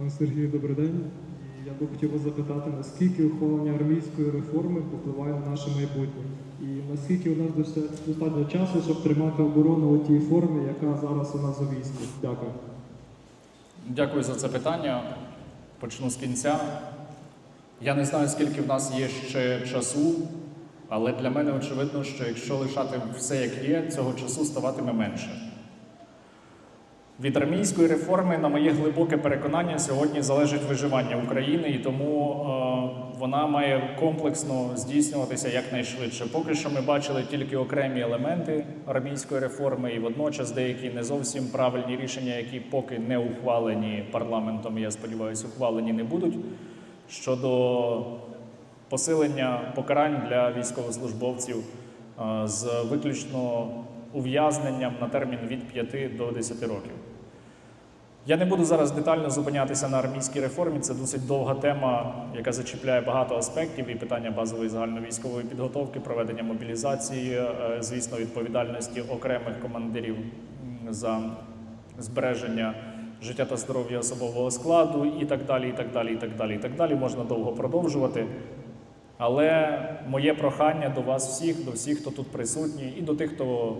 Пане Сергію, добрий день. Я би хотів вас запитати, наскільки ухвалення армійської реформи попливає на наше майбутнє? І наскільки у нас доста- достатньо часу, щоб тримати оборону у тій формі, яка зараз у нас у війську? Дякую. Дякую за це питання. Почну з кінця. Я не знаю, скільки в нас є ще часу, але для мене очевидно, що якщо лишати все як є, цього часу ставатиме менше. Від армійської реформи, на моє глибоке переконання, сьогодні залежить виживання України, і тому е, вона має комплексно здійснюватися якнайшвидше. Поки що ми бачили тільки окремі елементи армійської реформи, і водночас деякі не зовсім правильні рішення, які поки не ухвалені парламентом, я сподіваюся, ухвалені не будуть щодо посилення покарань для військовослужбовців е, з виключно ув'язненням на термін від 5 до 10 років. Я не буду зараз детально зупинятися на армійській реформі. Це досить довга тема, яка зачіпляє багато аспектів і питання базової загальновійськової підготовки, проведення мобілізації, е, звісно, відповідальності окремих командирів за збереження життя та здоров'я особового складу і так далі, і так далі, і так далі, і так далі. Можна довго продовжувати. Але моє прохання до вас всіх, до всіх, хто тут присутній, і до тих, хто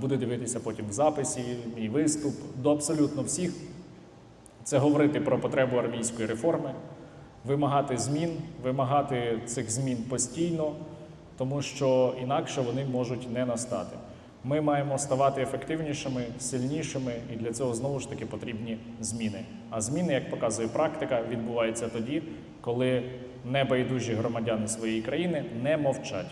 буде дивитися потім в записі, мій виступ, до абсолютно всіх, це говорити про потребу армійської реформи, вимагати змін, вимагати цих змін постійно, тому що інакше вони можуть не настати. Ми маємо ставати ефективнішими, сильнішими, і для цього знову ж таки потрібні зміни. А зміни, як показує практика, відбуваються тоді, коли небайдужі громадяни своєї країни не мовчать.